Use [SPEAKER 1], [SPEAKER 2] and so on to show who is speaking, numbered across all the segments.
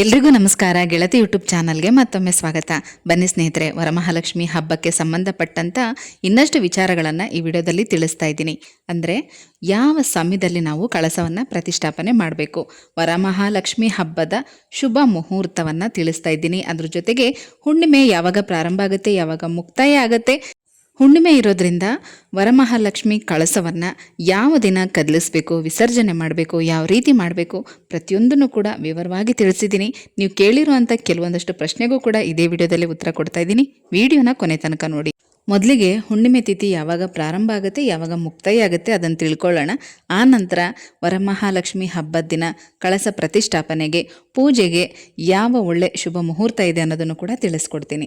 [SPEAKER 1] ಎಲ್ರಿಗೂ ನಮಸ್ಕಾರ. ಗೆಳತಿ ಯೂಟ್ಯೂಬ್ ಚಾನಲ್ಗೆ ಮತ್ತೊಮ್ಮೆ ಸ್ವಾಗತ. ಬನ್ನಿ ಸ್ನೇಹಿತರೆ, ವರಮಹಾಲಕ್ಷ್ಮಿ ಹಬ್ಬಕ್ಕೆ ಸಂಬಂಧಪಟ್ಟಂತ ಇನ್ನಷ್ಟು ವಿಚಾರಗಳನ್ನು ಈ ವಿಡಿಯೋದಲ್ಲಿ ತಿಳಿಸ್ತಾ ಇದ್ದೀನಿ. ಅಂದರೆ, ಯಾವ ಸಮಯದಲ್ಲಿ ನಾವು ಕಳಸವನ್ನು ಪ್ರತಿಷ್ಠಾಪನೆ ಮಾಡಬೇಕು? ವರಮಹಾಲಕ್ಷ್ಮಿ ಹಬ್ಬದ ಶುಭ ಮುಹೂರ್ತವನ್ನು ತಿಳಿಸ್ತಾ ಇದ್ದೀನಿ. ಅದ್ರ ಜೊತೆಗೆ ಹುಣ್ಣಿಮೆ ಯಾವಾಗ ಪ್ರಾರಂಭ ಆಗುತ್ತೆ, ಯಾವಾಗ ಮುಕ್ತಾಯ ಆಗುತ್ತೆ ಹುಣ್ಣಿಮೆ ಇರೋದ್ರಿಂದ ವರಮಹಾಲಕ್ಷ್ಮಿ ಕಳಸವನ್ನು ಯಾವ ದಿನ ಕದಲಿಸ್ಬೇಕು, ವಿಸರ್ಜನೆ ಮಾಡಬೇಕು, ಯಾವ ರೀತಿ ಮಾಡಬೇಕು ಪ್ರತಿಯೊಂದನ್ನು ಕೂಡ ವಿವರವಾಗಿ ತಿಳಿಸಿದ್ದೀನಿ. ನೀವು ಕೇಳಿರುವಂಥ ಕೆಲವೊಂದಷ್ಟು ಪ್ರಶ್ನೆಗೂ ಕೂಡ ಇದೇ ವಿಡಿಯೋದಲ್ಲಿ ಉತ್ತರ ಕೊಡ್ತಾ ಇದ್ದೀನಿ. ವಿಡಿಯೋನ ಕೊನೆ ತನಕ ನೋಡಿ. ಮೊದಲಿಗೆ ಹುಣ್ಣಿಮೆ ತಿಥಿ ಯಾವಾಗ ಪ್ರಾರಂಭ ಆಗುತ್ತೆ, ಯಾವಾಗ ಮುಕ್ತಾಯ ಆಗುತ್ತೆ ಅದನ್ನು ತಿಳ್ಕೊಳ್ಳೋಣ. ಆ ನಂತರ ವರಮಹಾಲಕ್ಷ್ಮಿ ಹಬ್ಬದ ದಿನ ಕಳಸ ಪ್ರತಿಷ್ಠಾಪನೆಗೆ, ಪೂಜೆಗೆ ಯಾವ ಒಳ್ಳೆ ಶುಭ ಮುಹೂರ್ತ ಇದೆ ಅನ್ನೋದನ್ನು ಕೂಡ ತಿಳಿಸ್ಕೊಡ್ತೀನಿ.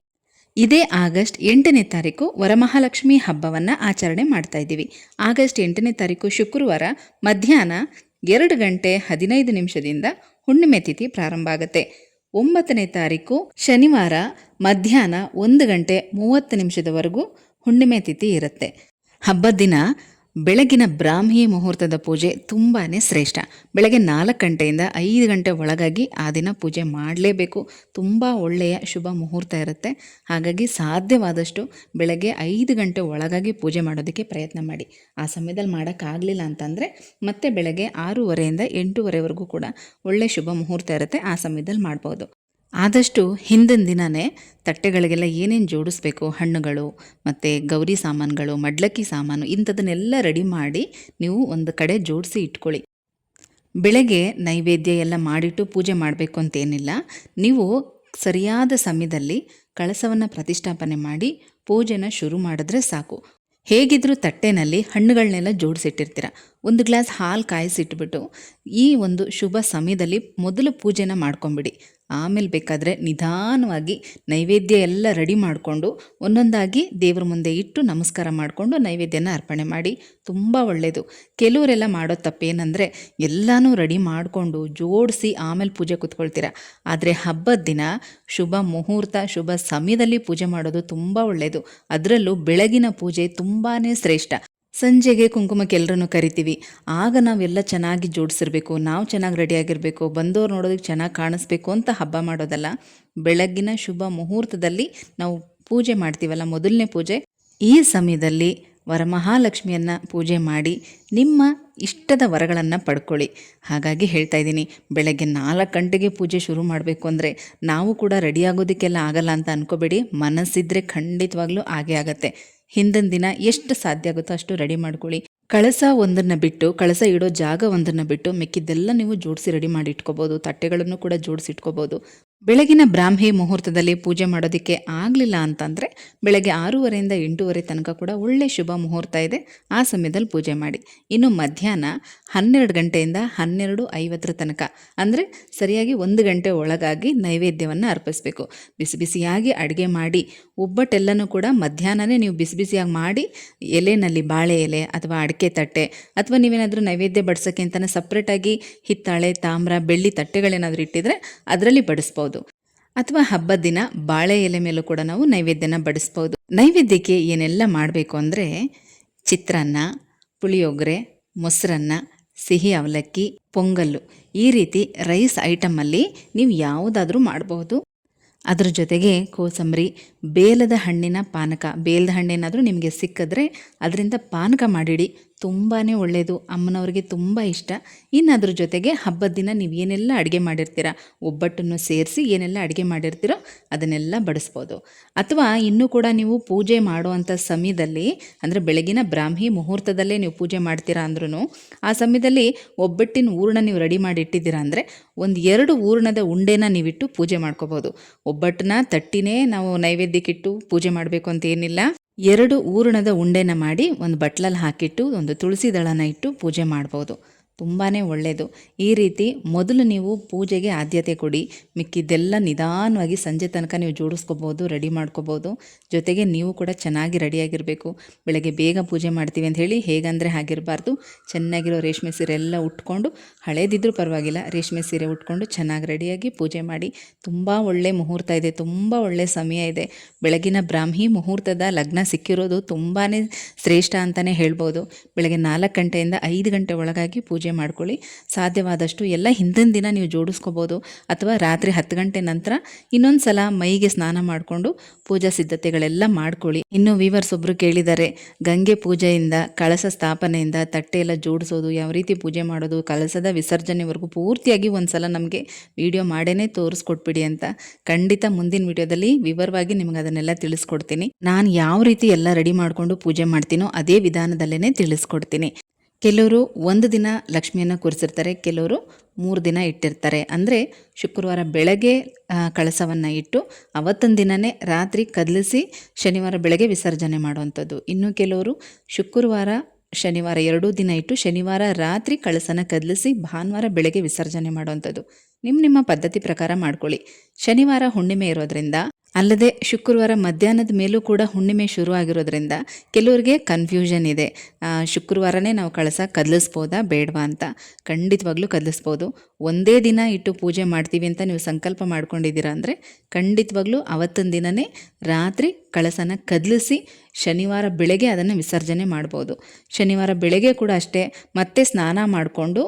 [SPEAKER 1] ಇದೇ ಆಗಸ್ಟ್ ಎಂಟನೇ ತಾರೀಕು ವರಮಹಾಲಕ್ಷ್ಮಿ ಹಬ್ಬವನ್ನು ಆಚರಣೆ ಮಾಡ್ತಾ ಇದ್ದೀವಿ. ಆಗಸ್ಟ್ ಎಂಟನೇ ತಾರೀಕು ಶುಕ್ರವಾರ ಮಧ್ಯಾಹ್ನ ಎರಡು ಗಂಟೆ ಹದಿನೈದು ನಿಮಿಷದಿಂದ ಹುಣ್ಣಿಮೆ ತಿಥಿ ಪ್ರಾರಂಭ ಆಗುತ್ತೆ. ಒಂಬತ್ತನೇ ತಾರೀಕು ಶನಿವಾರ ಮಧ್ಯಾಹ್ನ ಒಂದು ಗಂಟೆ ಮೂವತ್ತು ನಿಮಿಷದವರೆಗೂ ಹುಣ್ಣಿಮೆ ತಿಥಿ ಇರುತ್ತೆ. ಹಬ್ಬದ ದಿನ ಬೆಳಗಿನ ಬ್ರಾಹ್ಮಿ ಮುಹೂರ್ತದ ಪೂಜೆ ತುಂಬಾ ಶ್ರೇಷ್ಠ. ಬೆಳಗ್ಗೆ ನಾಲ್ಕು ಗಂಟೆಯಿಂದ ಐದು ಗಂಟೆ ಒಳಗಾಗಿ ಆ ದಿನ ಪೂಜೆ ಮಾಡಲೇಬೇಕು. ತುಂಬ ಒಳ್ಳೆಯ ಶುಭ ಮುಹೂರ್ತ ಇರುತ್ತೆ. ಹಾಗಾಗಿ ಸಾಧ್ಯವಾದಷ್ಟು ಬೆಳಗ್ಗೆ ಐದು ಗಂಟೆ ಒಳಗಾಗಿ ಪೂಜೆ ಮಾಡೋದಕ್ಕೆ ಪ್ರಯತ್ನ ಮಾಡಿ. ಆ ಸಮಯದಲ್ಲಿ ಮಾಡೋಕ್ಕಾಗಲಿಲ್ಲ ಅಂತಂದರೆ ಮತ್ತೆ ಬೆಳಗ್ಗೆ ಆರೂವರೆಯಿಂದ ಎಂಟೂವರೆವರೆಗೂ ಕೂಡ ಒಳ್ಳೆಯ ಶುಭ ಮುಹೂರ್ತ ಇರುತ್ತೆ. ಆ ಸಮಯದಲ್ಲಿ ಮಾಡ್ಬೋದು. ಆದಷ್ಟು ಹಿಂದಿನ ದಿನವೇ ತಟ್ಟೆಗಳಿಗೆಲ್ಲ ಏನೇನು ಜೋಡಿಸ್ಬೇಕು? ಹಣ್ಣುಗಳು ಮತ್ತು ಗೌರಿ ಸಾಮಾನುಗಳು, ಮಡ್ಲಕ್ಕಿ ಸಾಮಾನು ಇಂಥದನ್ನೆಲ್ಲ ರೆಡಿ ಮಾಡಿ ನೀವು ಒಂದು ಕಡೆ ಜೋಡಿಸಿ ಇಟ್ಕೊಳ್ಳಿ. ಬೆಳಗ್ಗೆ ನೈವೇದ್ಯ ಎಲ್ಲ ಮಾಡಿಟ್ಟು ಪೂಜೆ ಮಾಡಬೇಕು ಅಂತೇನಿಲ್ಲ. ನೀವು ಸರಿಯಾದ ಸಮಯದಲ್ಲಿ ಕಳಸವನ್ನು ಪ್ರತಿಷ್ಠಾಪನೆ ಮಾಡಿ ಪೂಜೆನ ಶುರು ಮಾಡಿದ್ರೆ ಸಾಕು. ಹೇಗಿದ್ರೂ ತಟ್ಟೆನಲ್ಲಿ ಹಣ್ಣುಗಳನ್ನೆಲ್ಲ ಜೋಡಿಸಿಟ್ಟಿರ್ತೀರ. ಒಂದು ಗ್ಲಾಸ್ ಹಾಲು ಕಾಯಿಸಿಟ್ಬಿಟ್ಟು ಈ ಒಂದು ಶುಭ ಸಮಯದಲ್ಲಿ ಮೊದಲು ಪೂಜೆನ ಮಾಡ್ಕೊಂಬಿಡಿ. ಆಮೇಲೆ ಬೇಕಾದರೆ ನಿಧಾನವಾಗಿ ನೈವೇದ್ಯ ಎಲ್ಲ ರೆಡಿ ಮಾಡಿಕೊಂಡು ಒಂದೊಂದಾಗಿ ದೇವ್ರ ಮುಂದೆ ಇಟ್ಟು ನಮಸ್ಕಾರ ಮಾಡಿಕೊಂಡು ನೈವೇದ್ಯನ ಅರ್ಪಣೆ ಮಾಡಿ ತುಂಬ ಒಳ್ಳೆಯದು ಕೆಲವರೆಲ್ಲ ಮಾಡೋ ತಪ್ಪೇನೆಂದರೆ ಎಲ್ಲನೂ ರೆಡಿ ಮಾಡಿಕೊಂಡು ಜೋಡಿಸಿ ಆಮೇಲೆ ಪೂಜೆ ಕೂತ್ಕೊಳ್ತೀರ. ಆದರೆ ಹಬ್ಬದ ದಿನ ಶುಭ ಮುಹೂರ್ತ, ಶುಭ ಸಮಯದಲ್ಲಿ ಪೂಜೆ ಮಾಡೋದು ತುಂಬ ಒಳ್ಳೆಯದು ಅದರಲ್ಲೂ ಬೆಳಗಿನ ಪೂಜೆ ತುಂಬಾ ಶ್ರೇಷ್ಠ. ಸಂಜೆಗೆ ಕುಂಕುಮಕ್ಕೆ ಎಲ್ಲರೂ ಕರಿತೀವಿ. ಆಗ ನಾವೆಲ್ಲ ಚೆನ್ನಾಗಿ ಜೋಡಿಸಿರ್ಬೇಕು, ನಾವು ಚೆನ್ನಾಗಿ ರೆಡಿಯಾಗಿರಬೇಕು, ಬಂದವ್ರು ನೋಡೋದಕ್ಕೆ ಚೆನ್ನಾಗಿ ಕಾಣಿಸ್ಬೇಕು ಅಂತ ಹಬ್ಬ ಮಾಡೋದಲ್ಲ. ಬೆಳಗ್ಗಿನ ಶುಭ ಮುಹೂರ್ತದಲ್ಲಿ ನಾವು ಪೂಜೆ ಮಾಡ್ತೀವಲ್ಲ, ಮೊದಲನೇ ಪೂಜೆ. ಈ ಸಮಯದಲ್ಲಿ ವರಮಹಾಲಕ್ಷ್ಮಿಯನ್ನು ಪೂಜೆ ಮಾಡಿ ನಿಮ್ಮ ಇಷ್ಟದ ವರಗಳನ್ನು ಪಡ್ಕೊಳ್ಳಿ. ಹಾಗಾಗಿ ಹೇಳ್ತಾ ಇದ್ದೀನಿ, ಬೆಳಗ್ಗೆ ನಾಲ್ಕು ಗಂಟೆಗೆ ಪೂಜೆ ಶುರು ಮಾಡಬೇಕು ಅಂದರೆ ನಾವು ಕೂಡ ರೆಡಿ ಆಗೋದಕ್ಕೆಲ್ಲ ಆಗಲ್ಲ ಅಂತ ಅನ್ಕೋಬೇಡಿ. ಮನಸ್ಸಿದ್ರೆ ಖಂಡಿತವಾಗ್ಲೂ ಆಗೇ ಆಗತ್ತೆ. ಹಿಂದಿನ ದಿನ ಎಷ್ಟು ಸಾಧ್ಯ ಆಗುತ್ತೋ ಅಷ್ಟು ರೆಡಿ ಮಾಡ್ಕೊಳ್ಳಿ. ಕಳಸ ಒಂದನ್ನು ಬಿಟ್ಟು, ಕಳಸ ಇಡೋ ಜಾಗ ಒಂದನ್ನು ಬಿಟ್ಟು, ಮಿಕ್ಕಿದ್ದೆಲ್ಲ ನೀವು ಜೋಡಿಸಿ ರೆಡಿ ಮಾಡಿ ಇಟ್ಕೋಬೋದು, ತಟ್ಟೆಗಳನ್ನು ಕೂಡ ಜೋಡಿಸಿ ಇಟ್ಕೋಬೋದು. ಬೆಳಗಿನ ಬ್ರಾಹ್ಮಿ ಮುಹೂರ್ತದಲ್ಲಿ ಪೂಜೆ ಮಾಡೋದಕ್ಕೆ ಆಗಲಿಲ್ಲ ಅಂತಂದರೆ ಬೆಳಗ್ಗೆ ಆರೂವರೆಯಿಂದ ಎಂಟೂವರೆ ತನಕ ಕೂಡ ಒಳ್ಳೆ ಶುಭ ಮುಹೂರ್ತ ಇದೆ. ಆ ಸಮಯದಲ್ಲಿ ಪೂಜೆ ಮಾಡಿ. ಇನ್ನು ಮಧ್ಯಾಹ್ನ ಹನ್ನೆರಡು ಗಂಟೆಯಿಂದ ಹನ್ನೆರಡು ಐವತ್ತರ ತನಕ, ಅಂದರೆ ಸರಿಯಾಗಿ ಒಂದು ಗಂಟೆ ಒಳಗಾಗಿ ನೈವೇದ್ಯವನ್ನು ಅರ್ಪಿಸಬೇಕು. ಬಿಸಿ ಬಿಸಿಯಾಗಿ ಅಡುಗೆ ಮಾಡಿ, ಒಬ್ಬಟ್ಟೆಲ್ಲನೂ ಕೂಡ ಮಧ್ಯಾಹ್ನನೇ ನೀವು ಬಿಸಿ ಬಿಸಿಯಾಗಿ ಮಾಡಿ, ಎಲೆನಲ್ಲಿ ಬಾಳೆ ಎಲೆ ಅಥವಾ ಅಡಿಕೆ ತಟ್ಟೆ ಅಥವಾ ನೀವೇನಾದರೂ ನೈವೇದ್ಯ ಬಡಿಸೋಕ್ಕೆ ಸಪ್ರೇಟಾಗಿ ಹಿತ್ತಾಳೆ, ತಾಮ್ರ, ಬೆಳ್ಳಿ ತಟ್ಟೆಗಳೇನಾದರೂ ಇಟ್ಟಿದ್ರೆ ಅದರಲ್ಲಿ ಬಡಿಸ್ಬೋದು. ಅಥವಾ ಹಬ್ಬದ ದಿನ ಬಾಳೆ ಎಲೆ ಮೇಲೂ ಕೂಡ ನಾವು ನೈವೇದ್ಯನ ಬಡಿಸ್ಬೋದು. ನೈವೇದ್ಯಕ್ಕೆ ಏನೆಲ್ಲ ಮಾಡಬೇಕು ಅಂದರೆ ಚಿತ್ರಾನ್ನ, ಪುಳಿಯೋಗರೆ, ಮೊಸರನ್ನ, ಸಿಹಿ ಅವಲಕ್ಕಿ, ಪೊಂಗಲ್ಲು ಈ ರೀತಿ ರೈಸ್ ಐಟಮಲ್ಲಿ ನೀವು ಯಾವುದಾದ್ರೂ ಮಾಡಬಹುದು ಅದ್ರ ಜೊತೆಗೆ ಕೋಸಂಬರಿ, ಬೇಲದ ಹಣ್ಣಿನ ಪಾನಕ, ಬೇಲದ ಹಣ್ಣೇನಾದರೂ ನಿಮಗೆ ಸಿಕ್ಕಿದ್ರೆ ಅದರಿಂದ ಪಾನಕ ಮಾಡಿಡಿ. ತುಂಬಾ ಒಳ್ಳೆಯದು ಅಮ್ಮನವ್ರಿಗೆ ತುಂಬ ಇಷ್ಟ. ಇನ್ನು ಅದ್ರ ಜೊತೆಗೆ ಹಬ್ಬದ ದಿನ ನೀವು ಏನೆಲ್ಲ ಅಡುಗೆ ಮಾಡಿರ್ತೀರ, ಒಬ್ಬಟ್ಟನ್ನು ಸೇರಿಸಿ ಏನೆಲ್ಲ ಅಡುಗೆ ಮಾಡಿರ್ತೀರೋ ಅದನ್ನೆಲ್ಲ ಬಡಿಸ್ಬೋದು. ಅಥವಾ ಇನ್ನೂ ಕೂಡ ನೀವು ಪೂಜೆ ಮಾಡುವಂಥ ಸಮಯದಲ್ಲಿ, ಅಂದರೆ ಬೆಳಗಿನ ಬ್ರಾಹ್ಮಿ ಮುಹೂರ್ತದಲ್ಲೇ ನೀವು ಪೂಜೆ ಮಾಡ್ತೀರಾ ಅಂದ್ರೂ ಆ ಸಮಯದಲ್ಲಿ ಒಬ್ಬಟ್ಟಿನ ಊರ್ಣ ನೀವು ರೆಡಿ ಮಾಡಿ ಇಟ್ಟಿದ್ದೀರಾ ಅಂದರೆ ಒಂದು ಎರಡು ಹೂರ್ಣದ ಉಂಡೆನ ನೀವಿಟ್ಟು ಪೂಜೆ ಮಾಡ್ಕೋಬೋದು. ಒಬ್ಬಟ್ಟನ್ನ ತಟ್ಟಿನೇ ನಾವು ನೈವೇದ್ಯಕ್ಕಿಟ್ಟು ಪೂಜೆ ಮಾಡಬೇಕು ಅಂತ ಏನಿಲ್ಲ. ಎರಡು ಊರಣದ ಉಂಡೆನ ಮಾಡಿ ಒಂದು ಬಟ್ಲಲ್ಲಿ ಹಾಕಿಟ್ಟು ಒಂದು ತುಳಸಿ ದಳನ ಇಟ್ಟು ಪೂಜೆ ಮಾಡ್ಬೋದು. ತುಂಬಾ ಒಳ್ಳೆಯದು ಈ ರೀತಿ ಮೊದಲು ನೀವು ಪೂಜೆಗೆ ಆದ್ಯತೆ ಕೊಡಿ. ಮಿಕ್ಕಿದ್ದೆಲ್ಲ ನಿಧಾನವಾಗಿ ಸಂಜೆ ತನಕ ನೀವು ಜೋಡಿಸ್ಕೋಬೋದು, ರೆಡಿ ಮಾಡ್ಕೋಬೋದು. ಜೊತೆಗೆ ನೀವು ಕೂಡ ಚೆನ್ನಾಗಿ ರೆಡಿಯಾಗಿರಬೇಕು. ಬೆಳಗ್ಗೆ ಬೇಗ ಪೂಜೆ ಮಾಡ್ತೀವಿ ಅಂತ ಹೇಳಿ ಹೇಗಂದರೆ ಹಾಗಿರಬಾರ್ದು. ಚೆನ್ನಾಗಿರೋ ರೇಷ್ಮೆ ಸೀರೆ ಎಲ್ಲ ಉಟ್ಕೊಂಡು, ಹಳೇದಿದ್ರೂ ಪರವಾಗಿಲ್ಲ, ರೇಷ್ಮೆ ಸೀರೆ ಉಟ್ಕೊಂಡು ಚೆನ್ನಾಗಿ ರೆಡಿಯಾಗಿ ಪೂಜೆ ಮಾಡಿ. ತುಂಬ ಒಳ್ಳೆ ಮುಹೂರ್ತ ಇದೆ, ತುಂಬ ಒಳ್ಳೆ ಸಮಯ ಇದೆ. ಬೆಳಗಿನ ಬ್ರಾಹ್ಮಿ ಮುಹೂರ್ತದ ಲಗ್ನ ಸಿಕ್ಕಿರೋದು ತುಂಬಾ ಶ್ರೇಷ್ಠ ಅಂತಲೇ ಹೇಳ್ಬೋದು. ಬೆಳಗ್ಗೆ ನಾಲ್ಕು ಗಂಟೆಯಿಂದ ಐದು ಗಂಟೆ ಒಳಗಾಗಿ ಪೂಜೆ ಪೂಜೆ ಮಾಡ್ಕೊಳ್ಳಿ. ಸಾಧ್ಯವಾದಷ್ಟು ಎಲ್ಲ ಹಿಂದಿನ ದಿನ ನೀವು ಜೋಡಿಸ್ಕೋಬೋದು ಅಥವಾ ರಾತ್ರಿ ಹತ್ತು ಗಂಟೆ ನಂತರ ಇನ್ನೊಂದು ಸಲ ಮೈಗೆ ಸ್ನಾನ ಮಾಡಿಕೊಂಡು ಪೂಜಾ ಸಿದ್ಧತೆಗಳೆಲ್ಲ ಮಾಡ್ಕೊಳ್ಳಿ. ಇನ್ನು ವೀವರ್ಸ್ ಒಬ್ಬರು ಕೇಳಿದ್ದಾರೆ, ಗಂಗೆ ಪೂಜೆಯಿಂದ, ಕಳಸ ಸ್ಥಾಪನೆಯಿಂದ ತಟ್ಟೆ ಎಲ್ಲ ಜೋಡಿಸೋದು, ಯಾವ ರೀತಿ ಪೂಜೆ ಮಾಡೋದು, ಕಳಸದ ವಿಸರ್ಜನೆವರೆಗೂ ಪೂರ್ತಿಯಾಗಿ ಒಂದು ಸಲ ನಮಗೆ ವಿಡಿಯೋ ಮಾಡೇನೆ ತೋರಿಸ್ಕೊಟ್ಬಿಡಿ ಅಂತ ಖಂಡಿತ ಮುಂದಿನ ವಿಡಿಯೋದಲ್ಲಿ ವಿವರವಾಗಿ ನಿಮ್ಗೆ ಅದನ್ನೆಲ್ಲ ತಿಳಿಸ್ಕೊಡ್ತೀನಿ. ನಾನು ಯಾವ ರೀತಿ ಎಲ್ಲ ರೆಡಿ ಮಾಡಿಕೊಂಡು ಪೂಜೆ ಮಾಡ್ತೀನೋ ಅದೇ ವಿಧಾನದಲ್ಲೇ ತಿಳಿಸ್ಕೊಡ್ತೀನಿ. ಕೆಲವರು ಒಂದು ದಿನ ಲಕ್ಷ್ಮಿಯನ್ನು ಕೂರಿಸಿರ್ತಾರೆ, ಕೆಲವರು ಮೂರು ದಿನ ಇಟ್ಟಿರ್ತಾರೆ. ಅಂದರೆ ಶುಕ್ರವಾರ ಬೆಳಗ್ಗೆ ಕಳಸವನ್ನು ಇಟ್ಟು ಅವತ್ತೊಂದು ದಿನವೇ ರಾತ್ರಿ ಕದಲಿಸಿ ಶನಿವಾರ ಬೆಳಗ್ಗೆ ವಿಸರ್ಜನೆ ಮಾಡುವಂಥದ್ದು. ಇನ್ನು ಕೆಲವರು ಶುಕ್ರವಾರ, ಶನಿವಾರ ಎರಡೂ ದಿನ ಇಟ್ಟು ಶನಿವಾರ ರಾತ್ರಿ ಕಳಸನ ಕದಲಿಸಿ ಭಾನುವಾರ ಬೆಳಗ್ಗೆ ವಿಸರ್ಜನೆ ಮಾಡುವಂಥದ್ದು. ನಿಮ್ಮ ನಿಮ್ಮ ಪದ್ಧತಿ ಪ್ರಕಾರ ಮಾಡ್ಕೊಳ್ಳಿ. ಶನಿವಾರ ಹುಣ್ಣಿಮೆ ಇರೋದ್ರಿಂದ ಅಲ್ಲದೆ ಶುಕ್ರವಾರ ಮಧ್ಯಾಹ್ನದ ಮೇಲೂ ಕೂಡ ಹುಣ್ಣಿಮೆ ಶುರು ಆಗಿರೋದ್ರಿಂದ ಕೆಲವರಿಗೆ ಕನ್ಫ್ಯೂಷನ್ ಇದೆ. ಶುಕ್ರವಾರನೇ ನಾವು ಕಳಸ ಕದಲಿಸ್ಬೋದಾ, ಬೇಡವಾ ಅಂತ. ಖಂಡಿತವಾಗ್ಲೂ ಕದಲಿಸ್ಬೋದು. ಒಂದೇ ದಿನ ಇಟ್ಟು ಪೂಜೆ ಮಾಡ್ತೀವಿ ಅಂತ ನೀವು ಸಂಕಲ್ಪ ಮಾಡ್ಕೊಂಡಿದ್ದೀರಾ ಅಂದರೆ ಖಂಡಿತವಾಗ್ಲೂ ಅವತ್ತಿನ ದಿನವೇ ರಾತ್ರಿ ಕಳಸನ ಕದಲಿಸಿ ಶನಿವಾರ ಬೆಳಗ್ಗೆ ಅದನ್ನು ವಿಸರ್ಜನೆ ಮಾಡ್ಬೋದು. ಶನಿವಾರ ಬೆಳಗ್ಗೆ ಕೂಡ ಅಷ್ಟೇ ಮತ್ತೆ ಸ್ನಾನ ಮಾಡಿಕೊಂಡು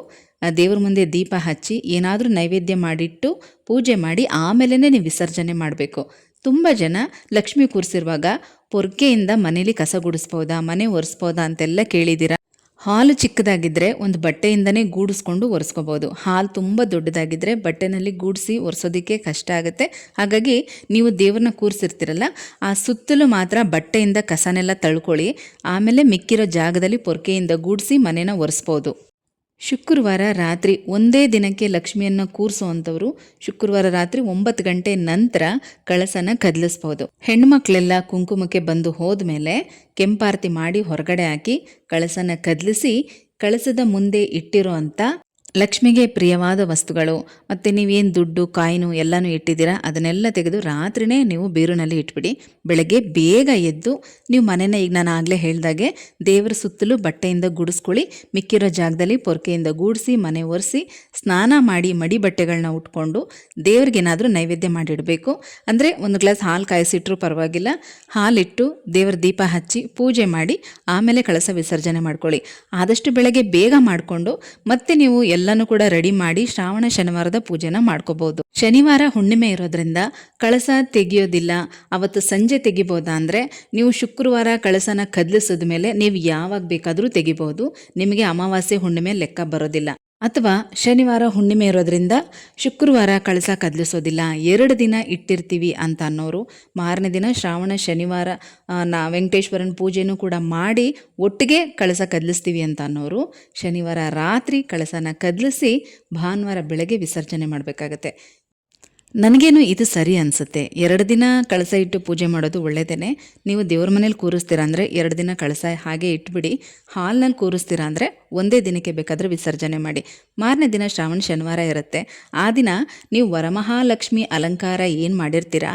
[SPEAKER 1] ದೇವ್ರ ಮುಂದೆ ದೀಪ ಹಚ್ಚಿ ಏನಾದರೂ ನೈವೇದ್ಯ ಮಾಡಿಟ್ಟು ಪೂಜೆ ಮಾಡಿ ಆಮೇಲೆ ನೀವು ವಿಸರ್ಜನೆ ಮಾಡಬೇಕು. ತುಂಬ ಜನ ಲಕ್ಷ್ಮಿ ಕೂರಿಸಿರುವಾಗ ಪೊರ್ಕೆಯಿಂದ ಮನೇಲಿ ಕಸ ಗುಡಿಸ್ಬೋದಾ, ಮನೆ ಒರೆಸ್ಬೋದಾ ಅಂತೆಲ್ಲ ಕೇಳಿದ್ದೀರಾ? ಹಾಲು ಚಿಕ್ಕದಾಗಿದ್ದರೆ ಒಂದು ಬಟ್ಟೆಯಿಂದನೇ ಗೂಡಿಸ್ಕೊಂಡು ಒರೆಸ್ಕೋಬೋದು. ಹಾಲು ತುಂಬ ದೊಡ್ಡದಾಗಿದ್ದರೆ ಬಟ್ಟೆನಲ್ಲಿ ಗೂಡಿಸಿ ಒರೆಸೋದಕ್ಕೆ ಕಷ್ಟ ಆಗುತ್ತೆ. ಹಾಗಾಗಿ ನೀವು ದೇವ್ರನ್ನ ಕೂರಿಸಿರ್ತೀರಲ್ಲ, ಆ ಸುತ್ತಲೂ ಮಾತ್ರ ಬಟ್ಟೆಯಿಂದ ಕಸನೆಲ್ಲ ತಳ್ಕೊಳ್ಳಿ, ಆಮೇಲೆ ಮಿಕ್ಕಿರೋ ಜಾಗದಲ್ಲಿ ಪೊರ್ಕೆಯಿಂದ ಗೂಡಿಸಿ ಮನೇನ ಒರೆಸ್ಬೋದು. ಶುಕ್ರವಾರ ರಾತ್ರಿ ಒಂದೇ ದಿನಕ್ಕೆ ಲಕ್ಷ್ಮಿಯನ್ನು ಕೂರಿಸುವಂಥವ್ರು ಶುಕ್ರವಾರ ರಾತ್ರಿ ಒಂಬತ್ತು ಗಂಟೆ ನಂತರ ಕಳಸನ ಕದಲಿಸ್ಬೋದು. ಹೆಣ್ಮಕ್ಳೆಲ್ಲ ಕುಂಕುಮಕ್ಕೆ ಬಂದು ಹೋದ್ಮೇಲೆ ಕೆಂಪಾರತಿ ಮಾಡಿ ಹೊರಗಡೆ ಹಾಕಿ ಕಳಸನ ಕದಲಿಸಿ ಕಳಸದ ಮುಂದೆ ಇಟ್ಟಿರೋ ಅಂಥ ಲಕ್ಷ್ಮಿಗೆ ಪ್ರಿಯವಾದ ವಸ್ತುಗಳು, ಮತ್ತು ನೀವೇನು ದುಡ್ಡು, ಕಾಯಿನು ಎಲ್ಲನೂ ಇಟ್ಟಿದ್ದೀರಾ? ಅದನ್ನೆಲ್ಲ ತೆಗೆದು ರಾತ್ರಿನೇ ನೀವು ಬೀರುನಲ್ಲಿ ಇಟ್ಬಿಡಿ. ಬೆಳಗ್ಗೆ ಬೇಗ ಎದ್ದು ನೀವು ಮನೆನ ಈಗ ನಾನು ಆಗಲೇ ಹೇಳಿದಾಗೆ ದೇವರ ಸುತ್ತಲೂ ಬಟ್ಟೆಯಿಂದ ಗುಡಿಸ್ಕೊಳ್ಳಿ, ಮಿಕ್ಕಿರೋ ಜಾಗದಲ್ಲಿ ಪೊರ್ಕೆಯಿಂದ ಗೂಡಿಸಿ, ಮನೆ ಒರೆಸಿ, ಸ್ನಾನ ಮಾಡಿ ಮಡಿ ಬಟ್ಟೆಗಳನ್ನ ಉಟ್ಕೊಂಡು ದೇವ್ರಿಗೇನಾದರೂ ನೈವೇದ್ಯ ಮಾಡಿಡಬೇಕು. ಅಂದರೆ ಒಂದು ಗ್ಲಾಸ್ ಹಾಲು ಕಾಯಿಸಿಟ್ರೂ ಪರವಾಗಿಲ್ಲ. ಹಾಲಿಟ್ಟು ದೇವರ ದೀಪ ಹಚ್ಚಿ ಪೂಜೆ ಮಾಡಿ ಆಮೇಲೆ ಕಳಸ ವಿಸರ್ಜನೆ ಮಾಡ್ಕೊಳ್ಳಿ. ಆದಷ್ಟು ಬೆಳಗ್ಗೆ ಬೇಗ ಮಾಡಿಕೊಂಡು ಮತ್ತೆ ನೀವು ಎಲ್ಲನೂ ಕೂಡ ರೆಡಿ ಮಾಡಿ ಶ್ರಾವಣ ಶನಿವಾರದ ಪೂಜೆನ ಮಾಡ್ಕೋಬಹುದು ಶನಿವಾರ ಹುಣ್ಣಿಮೆ ಇರೋದ್ರಿಂದ ಕಳಸ ತೆಗಿಯೋದಿಲ್ಲ. ಅವತ್ತು ಸಂಜೆ ತೆಗಿಬೋದಾ ಅಂದ್ರೆ ನೀವು ಶುಕ್ರವಾರ ಕಳಸನ ಕದಲಿಸಿದ ಮೇಲೆ ನೀವು ಯಾವಾಗ ಬೇಕಾದರೂ ತೆಗಿಬಹುದು ನಿಮಗೆ ಅಮಾವಾಸ್ಯೆ ಹುಣ್ಣಿಮೆ ಲೆಕ್ಕ ಬರೋದಿಲ್ಲ. ಅಥವಾ ಶನಿವಾರ ಹುಣ್ಣಿಮೆ ಇರೋದ್ರಿಂದ ಶುಕ್ರವಾರ ಕಳಸ ಕದಲಿಸೋದಿಲ್ಲ. ಎರಡು ದಿನ ಇಟ್ಟಿರ್ತೀವಿ ಅಂತ ಅನ್ನೋರು. ಮಾರನೇ ದಿನ ಶ್ರಾವಣ, ಶನಿವಾರ ನಾ, ವೆಂಕಟೇಶ್ವರನ ಪೂಜೆನೂ ಕೂಡ ಮಾಡಿ ಒಟ್ಟಿಗೆ ಕಳಸ ಕದಲಿಸ್ತೀವಿ ಅಂತ ಅನ್ನೋರು. ಶನಿವಾರ ರಾತ್ರಿ ಕಳಸನ ಕದಲಿಸಿ ಭಾನುವಾರ ಬೆಳಗ್ಗೆ ವಿಸರ್ಜನೆ ಮಾಡಬೇಕಾಗತ್ತೆ. ನನಗೇನು ಇದು ಸರಿ ಅನಿಸುತ್ತೆ? ಎರಡು ದಿನ ಕಳಸ ಇಟ್ಟು ಪೂಜೆ ಮಾಡೋದು ಒಳ್ಳೆಯದೇ ನೀವು ದೇವ್ರ ಮನೇಲಿ ಕೂರಿಸ್ತೀರಾ ಅಂದರೆ ಎರಡು ದಿನ ಕಳಸ ಹಾಗೆ ಇಟ್ಬಿಡಿ. ಹಾಲ್ನಲ್ಲಿ ಕೂರಿಸ್ತೀರಾ ಅಂದರೆ ಒಂದೇ ದಿನಕ್ಕೆ ಬೇಕಾದರೆ ವಿಸರ್ಜನೆ ಮಾಡಿ. ಮಾರನೇ ದಿನ ಶ್ರಾವಣ ಶನಿವಾರ ಇರುತ್ತೆ. ಆ ದಿನ ನೀವು ವರಮಹಾಲಕ್ಷ್ಮಿ ಅಲಂಕಾರ ಏನು ಮಾಡಿರ್ತೀರಾ?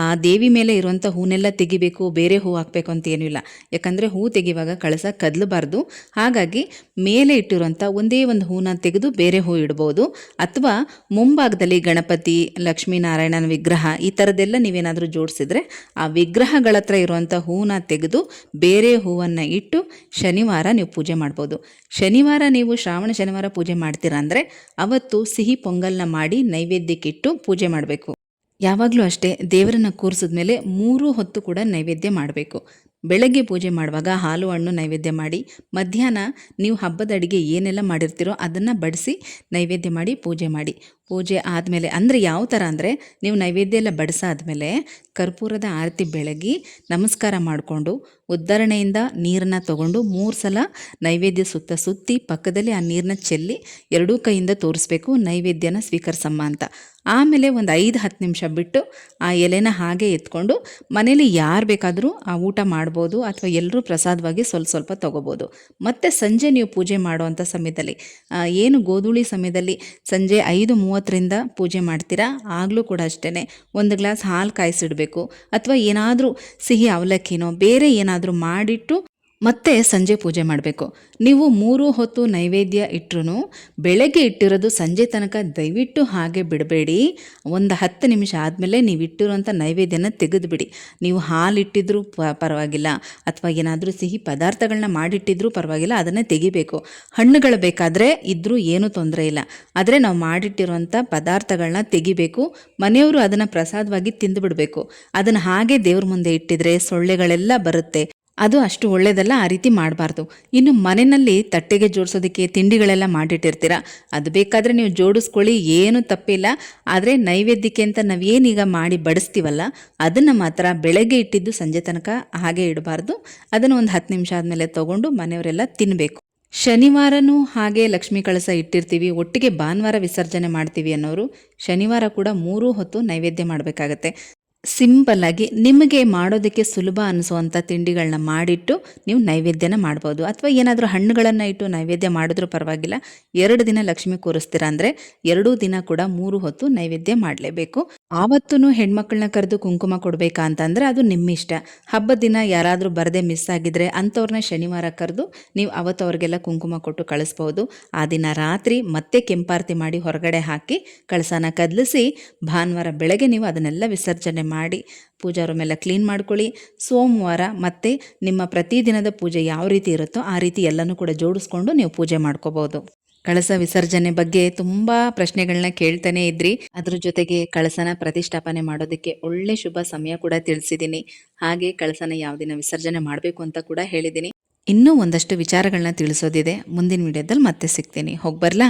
[SPEAKER 1] ಆ ದೇವಿ ಮೇಲೆ ಇರುವಂಥ ಹೂನೆಲ್ಲ ತೆಗಿಬೇಕು, ಬೇರೆ ಹೂ ಹಾಕಬೇಕು ಅಂತ ಏನೂ ಇಲ್ಲ. ಯಾಕಂದರೆ ಹೂ ತೆಗೆಯುವಾಗ ಕಳಸ ಕದಲಬಾರ್ದು. ಹಾಗಾಗಿ ಮೇಲೆ ಇಟ್ಟಿರುವಂಥ ಒಂದೇ ಒಂದು ಹೂನ ತೆಗೆದು ಬೇರೆ ಹೂ ಇಡ್ಬೋದು. ಅಥವಾ ಮುಂಭಾಗದಲ್ಲಿ ಗಣಪತಿ ಲಕ್ಷ್ಮೀನಾರಾಯಣನ ವಿಗ್ರಹ ಈ ಥರದ್ದೆಲ್ಲ ನೀವೇನಾದರೂ ಜೋಡಿಸಿದ್ರೆ ಆ ವಿಗ್ರಹಗಳ ಹತ್ರ ಇರುವಂಥ ಹೂವನ್ನ ತೆಗೆದು ಬೇರೆ ಹೂವನ್ನು ಇಟ್ಟು ಶನಿವಾರ ನೀವು ಪೂಜೆ ಮಾಡ್ಬೋದು. ಶನಿವಾರ ನೀವು ಶ್ರಾವಣ ಶನಿವಾರ ಪೂಜೆ ಮಾಡ್ತೀರಾ ಅಂದರೆ ಅವತ್ತು ಸಿಹಿ ಪೊಂಗಲ್ನ ಮಾಡಿ ನೈವೇದ್ಯಕ್ಕಿಟ್ಟು ಪೂಜೆ ಮಾಡಬೇಕು. ಯಾವಾಗಲೂ ಅಷ್ಟೇ ದೇವರನ್ನ ಕೂರಿಸಿದ್ಮೇಲೆ ಮೂರು ಹೊತ್ತು ಕೂಡ ನೈವೇದ್ಯ ಮಾಡಬೇಕು. ಬೆಳಗ್ಗೆ ಪೂಜೆ ಮಾಡುವಾಗ ಹಾಲು ಹಣ್ಣು ನೈವೇದ್ಯ ಮಾಡಿ, ಮಧ್ಯಾಹ್ನ ನೀವು ಹಬ್ಬದ ಅಡುಗೆ ಏನೆಲ್ಲ ಮಾಡಿರ್ತೀರೋ ಅದನ್ನು ಬಡಿಸಿ ನೈವೇದ್ಯ ಮಾಡಿ ಪೂಜೆ ಮಾಡಿ. ಪೂಜೆ ಆದಮೇಲೆ ಅಂದರೆ ಯಾವ ಥರ ಅಂದರೆ, ನೀವು ನೈವೇದ್ಯ ಎಲ್ಲ ಬಡಿಸಾದ್ಮೇಲೆ ಕರ್ಪೂರದ ಆರತಿ ಬೆಳಗಿ ನಮಸ್ಕಾರ ಮಾಡಿಕೊಂಡು ಉದ್ಧರಣೆಯಿಂದ ನೀರನ್ನ ತಗೊಂಡು ಮೂರು ಸಲ ನೈವೇದ್ಯ ಸುತ್ತ ಸುತ್ತಿ ಪಕ್ಕದಲ್ಲಿ ಆ ನೀರನ್ನ ಚೆಲ್ಲಿ ಎರಡೂ ಕೈಯಿಂದ ತೋರಿಸ್ಬೇಕು, ನೈವೇದ್ಯನ ಸ್ವೀಕರಿಸಮ್ಮ ಅಂತ. ಆಮೇಲೆ ಒಂದು ಐದು ಹತ್ತು ನಿಮಿಷ ಬಿಟ್ಟು ಆ ಎಲೆನ ಹಾಗೆ ಎತ್ಕೊಂಡು ಮನೇಲಿ ಯಾರು ಬೇಕಾದರೂ ಆ ಊಟ ಮಾಡ್ಬೋದು ಅಥವಾ ಎಲ್ಲರೂ ಪ್ರಸಾದವಾಗಿ ಸ್ವಲ್ಪ ಸ್ವಲ್ಪ ತೊಗೋಬೋದು. ಮತ್ತು ಸಂಜೆ ನೀವು ಪೂಜೆ ಮಾಡುವಂಥ ಸಮಯದಲ್ಲಿ ಏನು ಗೋಧೂಳಿ ಸಮಯದಲ್ಲಿ ಸಂಜೆ ಐದು ಮೂವತ್ತರಿಂದ ಪೂಜೆ ಮಾಡ್ತೀರಾ? ಆಗಲೂ ಕೂಡ ಅಷ್ಟೇ ಒಂದು ಗ್ಲಾಸ್ ಹಾಲು ಕಾಯಿಸಿಡಬೇಕು. ಅಥವಾ ಏನಾದರೂ ಸಿಹಿ ಅವಲಕ್ಕಿನೋ ಬೇರೆ ಏನಾದರೂ ಮಾಡಿಟ್ಟು ಮತ್ತೆ ಸಂಜೆ ಪೂಜೆ ಮಾಡಬೇಕು. ನೀವು ಮೂರು ಹೊತ್ತು ನೈವೇದ್ಯ ಇಟ್ಟರು ಬೆಳಗ್ಗೆ ಇಟ್ಟಿರೋದು ಸಂಜೆ ತನಕ ದಯವಿಟ್ಟು ಹಾಗೆ ಬಿಡಬೇಡಿ. ಒಂದು ಹತ್ತು ನಿಮಿಷ ಆದಮೇಲೆ ನೀವು ಇಟ್ಟಿರೋಂಥ ನೈವೇದ್ಯನ ತೆಗೆದುಬಿಡಿ. ನೀವು ಹಾಲು ಇಟ್ಟಿದ್ರೂ ಪ, ಪರವಾಗಿಲ್ಲ. ಅಥವಾ ಏನಾದರೂ ಸಿಹಿ ಪದಾರ್ಥಗಳನ್ನ ಮಾಡಿಟ್ಟಿದ್ರೂ ಪರವಾಗಿಲ್ಲ, ಅದನ್ನೇ ತೆಗಿಬೇಕು. ಹಣ್ಣುಗಳು ಬೇಕಾದರೆ ಇದ್ದರೂ ಏನೂ ತೊಂದರೆ ಇಲ್ಲ. ಆದರೆ ನಾವು ಮಾಡಿಟ್ಟಿರುವಂಥ ಪದಾರ್ಥಗಳನ್ನ ತೆಗಿಬೇಕು. ಮನೆಯವರು ಅದನ್ನು ಪ್ರಸಾದವಾಗಿ ತಿಂದುಬಿಡಬೇಕು ಅದನ್ನು ಹಾಗೆ ದೇವ್ರ ಮುಂದೆ ಇಟ್ಟಿದ್ರೆ ಸೊಳ್ಳೆಗಳೆಲ್ಲ ಬರುತ್ತೆ. ಅದು ಅಷ್ಟು ಒಳ್ಳೆಯದಲ್ಲ ಆ ರೀತಿ ಮಾಡಬಾರ್ದು. ಇನ್ನು ಮನೆಯಲ್ಲಿ ತಟ್ಟೆಗೆ ಜೋಡಿಸೋದಕ್ಕೆ ತಿಂಡಿಗಳೆಲ್ಲ ಮಾಡಿಟ್ಟಿರ್ತೀರ? ಅದು ಬೇಕಾದರೆ ನೀವು ಜೋಡಿಸ್ಕೊಳ್ಳಿ, ಏನೂ ತಪ್ಪಿಲ್ಲ. ಆದರೆ ನೈವೇದ್ಯಕ್ಕೆ ಅಂತ ನಾವು ಏನೀಗ ಮಾಡಿ ಬಡಿಸ್ತೀವಲ್ಲ, ಅದನ್ನು ಮಾತ್ರ ಬೆಳಗ್ಗೆ ಇಟ್ಟಿದ್ದು ಸಂಜೆ ತನಕ ಹಾಗೆ ಇಡಬಾರ್ದು. ಅದನ್ನು ಒಂದು ಹತ್ತು ನಿಮಿಷ ಆದಮೇಲೆ ತೊಗೊಂಡು ಮನೆಯವರೆಲ್ಲ ತಿನ್ನಬೇಕು ಶನಿವಾರನೂ ಹಾಗೆ ಲಕ್ಷ್ಮೀ ಕಳಸ ಇಟ್ಟಿರ್ತೀವಿ, ಒಟ್ಟಿಗೆ ಭಾನುವಾರ ವಿಸರ್ಜನೆ ಮಾಡ್ತೀವಿ ಅನ್ನೋರು, ಶನಿವಾರ ಕೂಡ ಮೂರೂ ಹೊತ್ತು ನೈವೇದ್ಯ ಮಾಡಬೇಕಾಗತ್ತೆ. ಸಿಂಪಲ್ ಆಗಿ ನಿಮಗೆ ಮಾಡೋದಕ್ಕೆ ಸುಲಭ ಅನಿಸುವಂಥ ತಿಂಡಿಗಳನ್ನ ಮಾಡಿಟ್ಟು ನೀವು ನೈವೇದ್ಯನ ಮಾಡ್ಬೋದು. ಅಥವಾ ಏನಾದರೂ ಹಣ್ಣುಗಳನ್ನು ಇಟ್ಟು ನೈವೇದ್ಯ ಮಾಡಿದ್ರೂ ಪರವಾಗಿಲ್ಲ, ಎರಡು ದಿನ ಲಕ್ಷ್ಮಿ ಕೂರಿಸ್ತೀರ ಅಂದರೆ ಎರಡೂ ದಿನ ಕೂಡ ಮೂರು ಹೊತ್ತು ನೈವೇದ್ಯ ಮಾಡಲೇಬೇಕು. ಆವತ್ತೂ ಹೆಣ್ಮಕ್ಳನ್ನ ಕರೆದು ಕುಂಕುಮ ಕೊಡಬೇಕಾ ಅಂತಂದರೆ ಅದು ನಿಮ್ಮ ಇಷ್ಟ ಹಬ್ಬದ ದಿನ ಯಾರಾದರೂ ಬರದೆ ಮಿಸ್ ಆಗಿದ್ರೆ ಅಂಥವ್ರನ್ನ ಶನಿವಾರ ಕರೆದು ನೀವು ಅವತ್ತು ಅವ್ರಿಗೆಲ್ಲ ಕುಂಕುಮ ಕೊಟ್ಟು ಕಳಿಸ್ಬೋದು. ಆ ದಿನ ರಾತ್ರಿ ಮತ್ತೆ ಕೆಂಪಾರತಿ ಮಾಡಿ ಹೊರಗಡೆ ಹಾಕಿ ಕಳಸನ ಕದಲಿಸಿ ಭಾನುವಾರ ಬೆಳಗ್ಗೆ ನೀವು ಅದನ್ನೆಲ್ಲ ವಿಸರ್ಜನೆ ಮಾಡಿ ಪೂಜಾ ರೂಮ್ ಎಲ್ಲ ಕ್ಲೀನ್ ಮಾಡ್ಕೊಳ್ಳಿ. ಸೋಮವಾರ ಮತ್ತೆ ನಿಮ್ಮ ಪ್ರತಿದಿನದ ಪೂಜೆ ಯಾವ ರೀತಿ ಇರುತ್ತೋ ಆ ರೀತಿ ಎಲ್ಲನೂ ಕೂಡ ಜೋಡಿಸ್ಕೊಂಡು ನೀವು ಪೂಜೆ ಮಾಡ್ಕೋಬೋದು. ಕಳಸ ವಿಸರ್ಜನೆ ಬಗ್ಗೆ ತುಂಬ ಪ್ರಶ್ನೆಗಳನ್ನ ಕೇಳ್ತಾನೆ ಇದ್ರಿ. ಅದ್ರ ಜೊತೆಗೆ ಕಳಸನ ಪ್ರತಿಷ್ಠಾಪನೆ ಮಾಡೋದಕ್ಕೆ ಒಳ್ಳೆ ಶುಭ ಸಮಯ ಕೂಡ ತಿಳಿಸಿದ್ದೀನಿ ಹಾಗೆ ಕಳಸನ ಯಾವ ದಿನ ವಿಸರ್ಜನೆ ಮಾಡಬೇಕು ಅಂತ ಕೂಡ ಹೇಳಿದ್ದೀನಿ ಇನ್ನೂ ಒಂದಷ್ಟು ವಿಚಾರಗಳನ್ನ ತಿಳಿಸೋದಿದೆ. ಮುಂದಿನ ವಿಡಿಯೋದಲ್ಲಿ ಮತ್ತೆ ಸಿಗ್ತೀನಿ. ಹೋಗಿ ಬರ್ಲಾ?